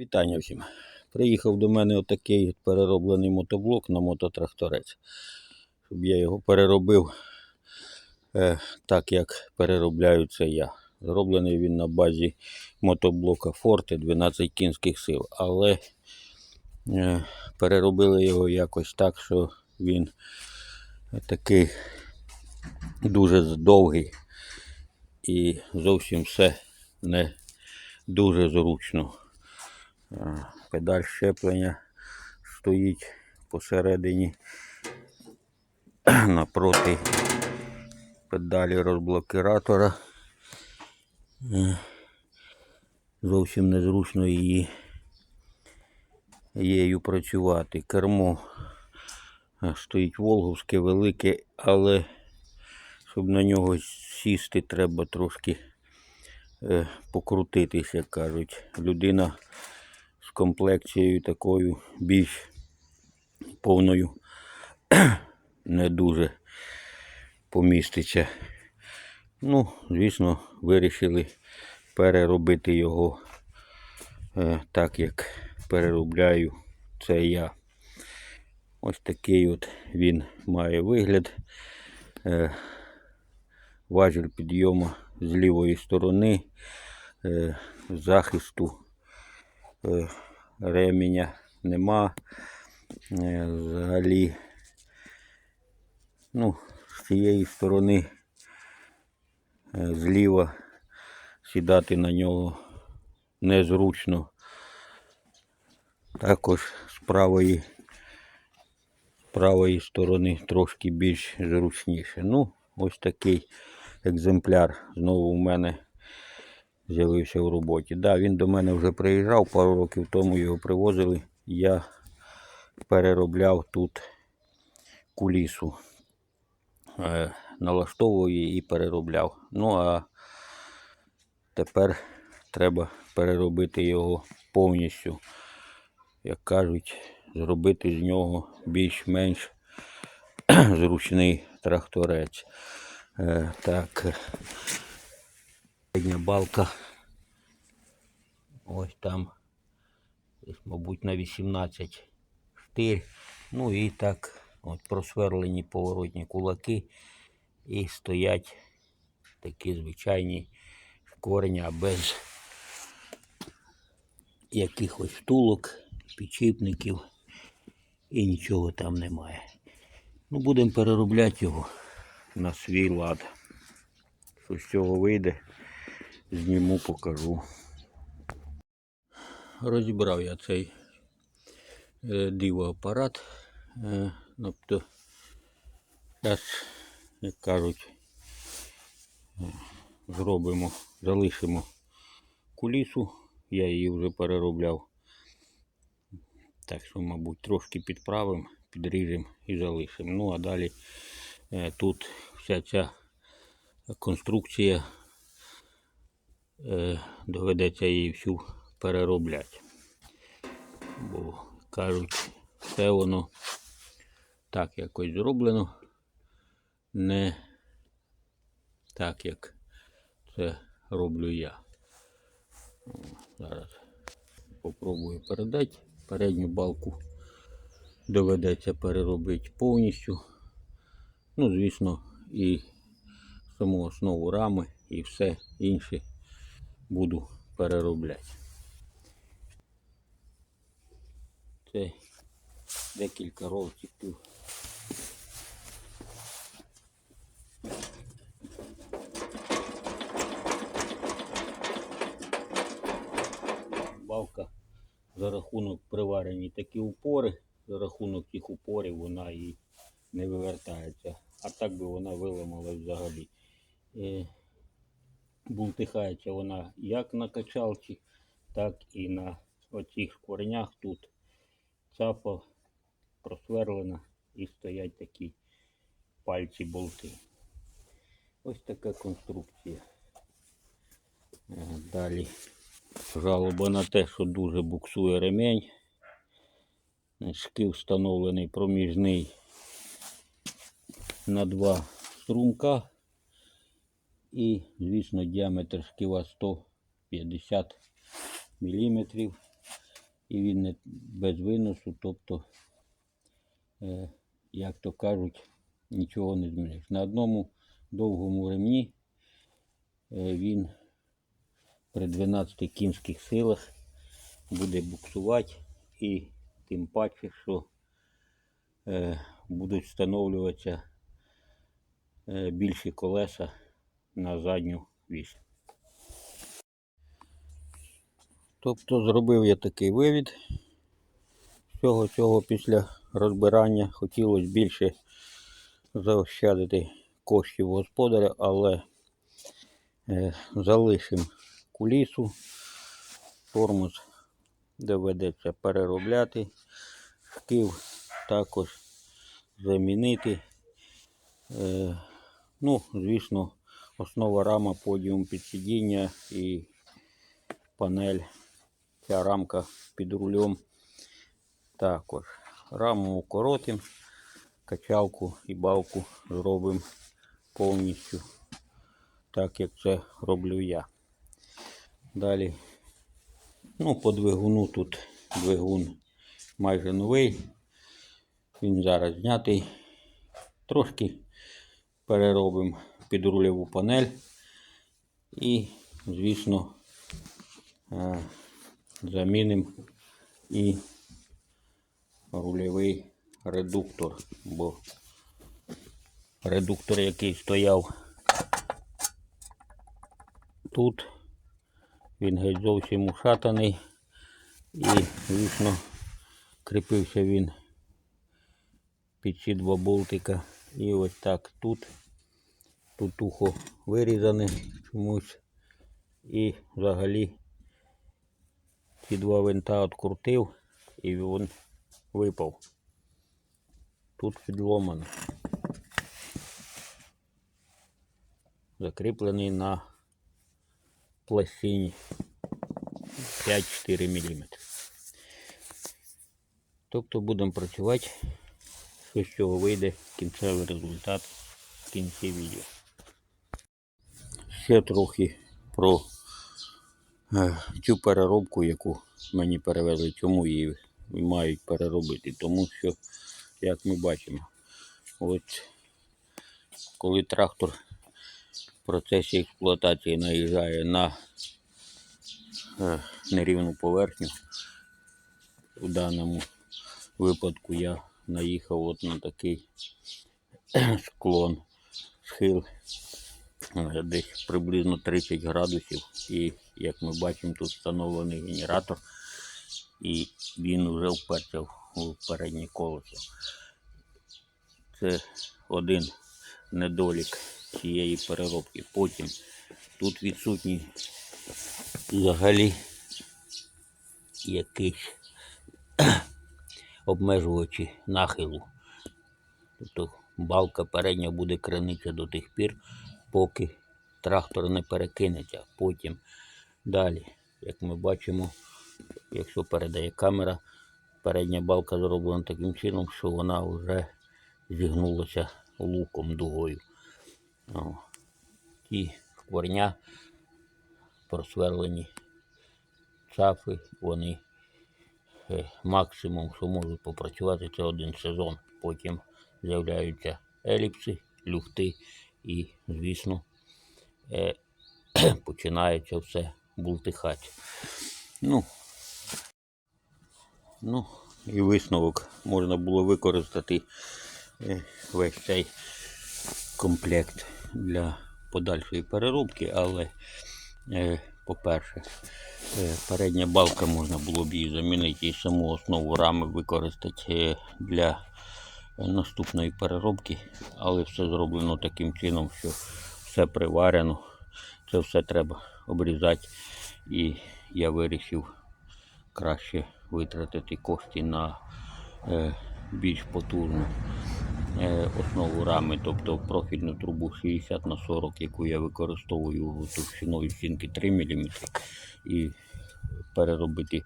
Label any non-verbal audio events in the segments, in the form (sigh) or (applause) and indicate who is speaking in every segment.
Speaker 1: Вітання всім. Приїхав до мене отакий перероблений мотоблок на мототракторець. Щоб я його переробив е, так, як переробляю це я. Зроблений він на базі мотоблока Forte 12 кінських сил. Але е, переробили його якось так, що він такий дуже довгий і зовсім все не дуже зручно. Педаль щеплення стоїть посередині (clears throat) напроти педалі розблокиратора. Е, Зовсім незручно її її працювати. Кермо е, стоїть волговське, велике, але щоб на нього сісти, треба трошки е, покрутитись, як кажуть. Людина комплекцією такою більш повною (clears throat) не дуже поміститься. Ну, звісно, вирішили переробити його е, так, як переробляю це я. Ось такий от він має вигляд. Е, важіль підйому з лівої сторони, е, захисту ременя нема. Е, Взагалі, ну, з цієї сторони е, зліва сідати на нього незручно. Також з правої, з правої сторони трошки більш зручніше. Ну, ось такий екземпляр знову у мене з'явився в роботі. Да, він до мене вже приїжджав, пару років тому його привозили. Я переробляв тут кулісу. Е, налаштовував її і переробляв. Ну а тепер треба переробити його повністю. Як кажуть, зробити з нього більш-менш (clears throat) зручний тракторець. Е, так, передня балка. Ось там, десь, мабуть, на 18 штир. Ну і так, от просверлені поворотні кулаки. І стоять такі звичайні корення без якихось втулок, підчіпників і нічого там немає. Ну, будемо переробляти його на свій лад. Що з цього вийде, зніму, покажу. Розібрав я цей е, дивоапарат. Е, тобто, зараз, як кажуть, зробимо, залишимо кулісу. Я її вже переробляв. Так що, мабуть, трошки підправимо, підріжемо і залишимо. Ну а далі е, тут вся ця конструкція доведеться її всю переробляти. Бо кажуть, все воно так якось зроблено, не так, як це роблю я. Зараз попробую передати. Передню балку доведеться переробити повністю. Ну, звісно, і саму основу рами і все інше буду переробляти. Це декілька ролтиків. Балка за рахунок приварені такі упори, за рахунок тих упорів вона і не вивертається. А так би вона виламалась взагалі. Бултихається вона як на качалці, так і на оцих коренях тут цапа просверлена і стоять такі пальці болти. Ось така конструкція. Е, Далі жалоба на те, що дуже буксує ремень. Шків встановлений проміжний на два струмка. І, звісно, діаметр шківа 150 мм. і він не без виносу, тобто, е, як то кажуть, нічого не зміниш. На одному довгому ремні е, він при 12 кінських силах буде буксувати і тим паче, що е, будуть встановлюватися е, більші колеса на задню вісь. Тобто зробив я такий вивід. Всього цього після розбирання хотілося більше заощадити коштів господаря, але е, залишимо кулісу, тормоз доведеться переробляти, шків також замінити. Е, ну, звісно, основа рама, подіум під сидіння і панель, ця рамка під рулем. Також раму укоротимо, качалку і балку зробимо повністю так, як це роблю я. Далі, ну, по двигуну тут двигун майже новий. Він зараз знятий. Трошки переробимо під рульову панель. І, звісно, е, замінимо і рульовий редуктор, бо редуктор, який стояв тут, він геть зовсім ушатаний і, звісно, кріпився він під ці два болтика. І ось так тут. Тут ухо вирізане чомусь. І взагалі ці два винта відкрутив і він випав. Тут підломано. Закріплений на пластині 5-4 мм. Тобто будемо працювати, що з цього вийде кінцевий результат в кінці відео. Ще трохи про е, цю переробку, яку мені перевезли, чому її мають переробити. Тому що, як ми бачимо, от коли трактор в процесі експлуатації наїжджає на е, нерівну поверхню, у даному випадку я наїхав от на такий (clears throat) склон, схил десь приблизно 30 градусів. І як ми бачимо, тут встановлений генератор, і він вже вперся в переднє колесо. Це один недолік цієї переробки. Потім тут відсутній взагалі якийсь (clears throat) обмежувачі нахилу. Тобто балка передня буде кренитися до тих пір, поки трактор не перекинеться. Потім далі, як ми бачимо, якщо передає камера, передня балка зроблена таким чином, що вона вже зігнулася луком дугою. О. Ті хворня просверлені шафи, вони е, максимум, що можуть попрацювати, це один сезон. Потім з'являються еліпси, люфти і, звісно, е, (clears throat) починається все бултихати. Ну, ну, і висновок можна було використати е, весь цей комплект для подальшої переробки, але, е, по-перше, е, передня балка можна було б її замінити і саму основу рами використати е, для наступної переробки, але все зроблено таким чином, що все приварено, це все треба обрізати. І я вирішив краще витратити кошти на е, більш потужну е, основу рами, тобто профільну трубу 60 на 40, яку я використовую товщиною стінки 3 мм, і переробити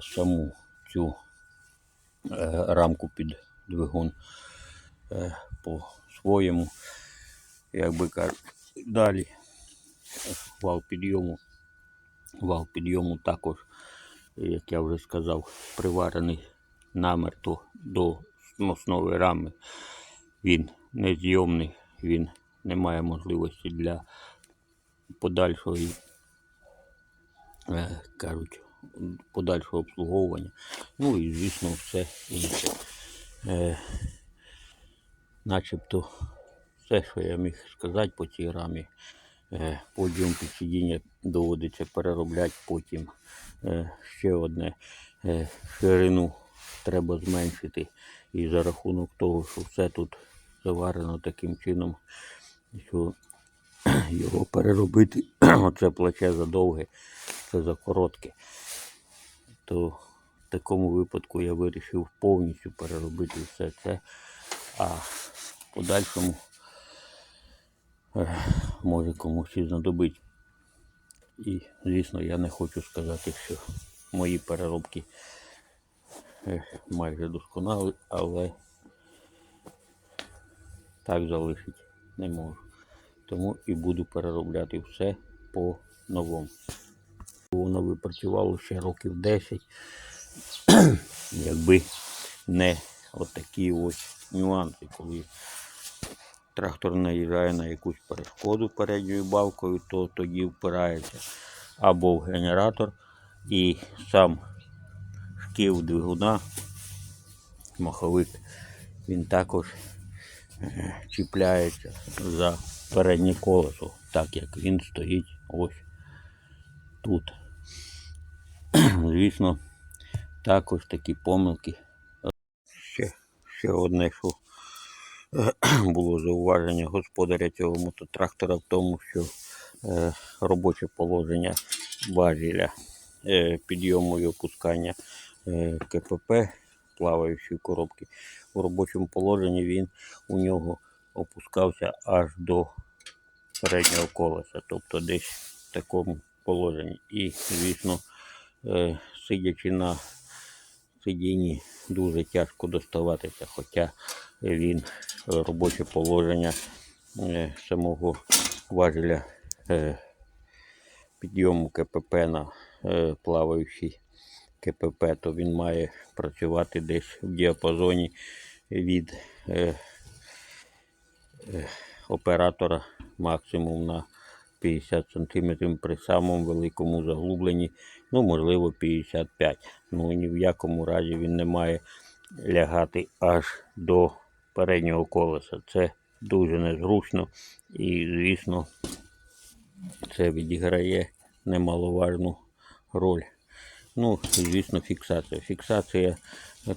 Speaker 1: саму цю е, рамку під двигун е, по-своєму, як би кажуть, далі вал підйому. Вал підйому також як я вже сказав, приварений намертво до сносної рами. Він незйомний, він не має можливості для подальшої, е, кажуть, подальшого обслуговування. Ну і, звісно, все інше. Е, начебто все, що я міг сказати по цій рамі. Е, Подіум під сидіння доводиться переробляти потім. Е, Ще одне е, ширину треба зменшити. І за рахунок того, що все тут заварено таким чином, що (clears throat) його переробити, (clears throat) оце плече задовге, це за коротке, то такому випадку я вирішив повністю переробити все це, а в подальшому е, може комусь і знадобить. І, звісно, я не хочу сказати, що мої переробки е, майже досконалі, але так залишити не можу. Тому і буду переробляти все по новому. Воно випрацювало ще років 10, (clears throat) якби не отакі ось нюанси, коли трактор наїжджає на якусь перешкоду передньою балкою, то тоді впирається або в генератор і сам шків двигуна, маховик, він також е, чіпляється за переднє колесо, так як він стоїть ось тут. (clears throat) Звісно, також такі помилки. Ще, ще одне, що е, (clears throat) було зауваження господаря цього мототрактора в тому, що е, робоче положення важеля е, підйому і опускання е, КПП плаваючої коробки. У робочому положенні він у нього опускався аж до переднього колеса, тобто десь в такому положенні. І, звісно, е, сидячи на сидінні, дуже тяжко доставатися, хоча він робоче положення е, самого важеля е, підйому КПП на е, плаваючий КПП, то він має працювати десь в діапазоні від оператора максимум на 50 см при самому великому заглубленні, ну можливо 55 Ну ні в якому разі він не має лягати аж до переднього колеса. Це дуже незручно і, звісно, це відіграє немаловажну роль. Ну, звісно, фіксація. Фіксація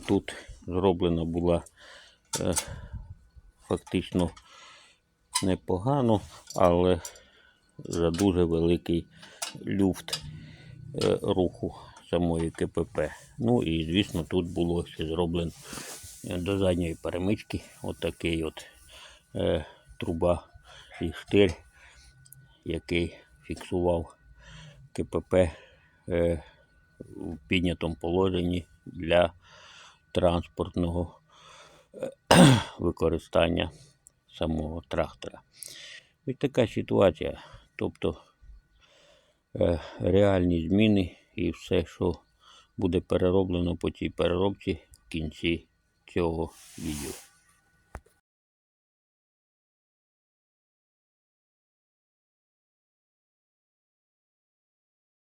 Speaker 1: тут зроблена була е, фактично непогано, але за дуже великий люфт е, руху самої КПП. Ну і звісно, тут було ще зроблено е, до задньої перемички отакий от е, труба і штир, який фіксував КПП в піднятому положенні для транспортного (clears throat) використання самого трактора. Ось така ситуація. Тобто е, реальні зміни і все, що буде перероблено по цій переробці в кінці цього відео.